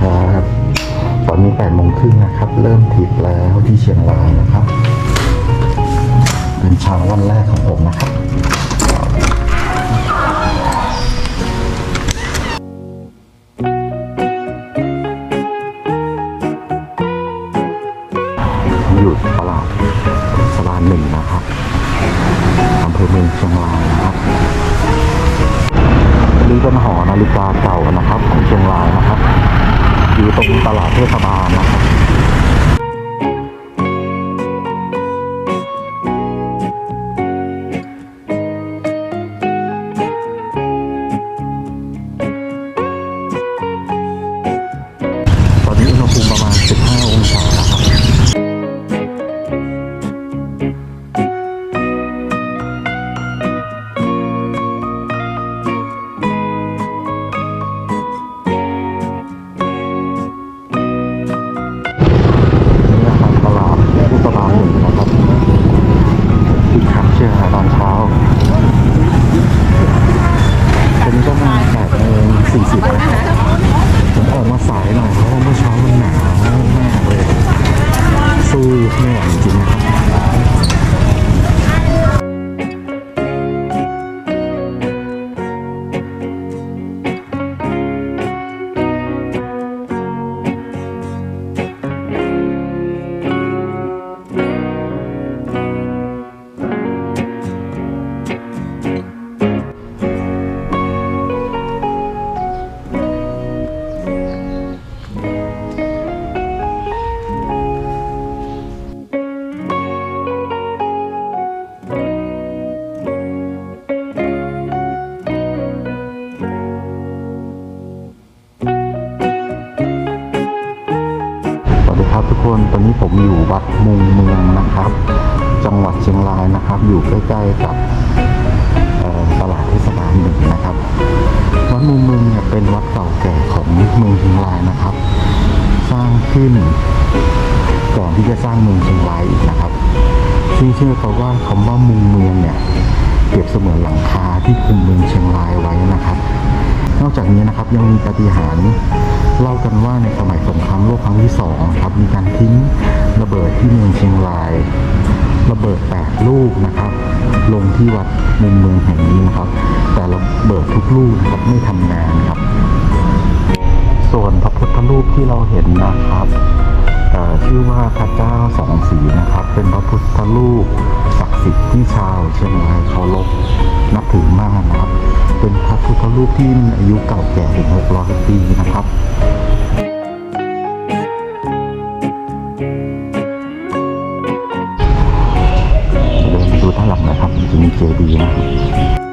ครับ ตอนนี้แปดโมงครึ่งนะครับ เริ่มทริปแล้วที่เชียงรายนะครับ เป็นเช้าวันแรกของผมนะครับอยู่ตลาดสลานหนึ่งนะครับอำเภอเมืองเชียงรายนะครับนี่เป็นหอนาฬิกาเก่านะครับของเชียงรายนะครับ อยู่ ตรง ทุกคนตอนนี้ผมอยู่วัดมุงเมืองนะครับ จังหวัดเชียงรายนะครับ อยู่ใกล้ๆกับตลาดเทศบาลหนึ่งนะครับ วัดมุงเมืองเนี่ยเป็นวัดเก่าแก่ของเมืองเชียงรายนะครับ สร้างขึ้นก่อนที่จะสร้างเมืองเชียงรายอีกนะครับ ซึ่งเชื่อเขาว่าคำว่ามุงเมืองเนี่ยเปรียบเสมือนหลังคาที่คุมเมืองเชียงรายไว้นะครับ นอกจากนี้นะครับยังมีปฏิหาร เล่ากันว่าในสมัยสงครามโลกครั้งที่สองครับมีการทิ้งระเบิดที่เมืองเชียงราย ระเบิดแปดลูกนะครับ ลงที่วัดมุมเมืองแห่งนี้นะครับ แต่ระเบิดทุกลูกนะครับไม่ทำงานครับ ส่วนพระพุทธรูปที่เราเห็นนะครับชื่อว่าพระเจ้าสองสีนะครับ เป็นพระพุทธรูปศักดิ์สิทธิ์ที่ชาวเชียงรายเคารพนับถือมากนะครับ เป็นพระพุทธรูปที่มีอายุเก่าแก่ถึง600 ปีนะครับเดินไปดูด้านหลังนะครับจะมีเจดีย์นะครับ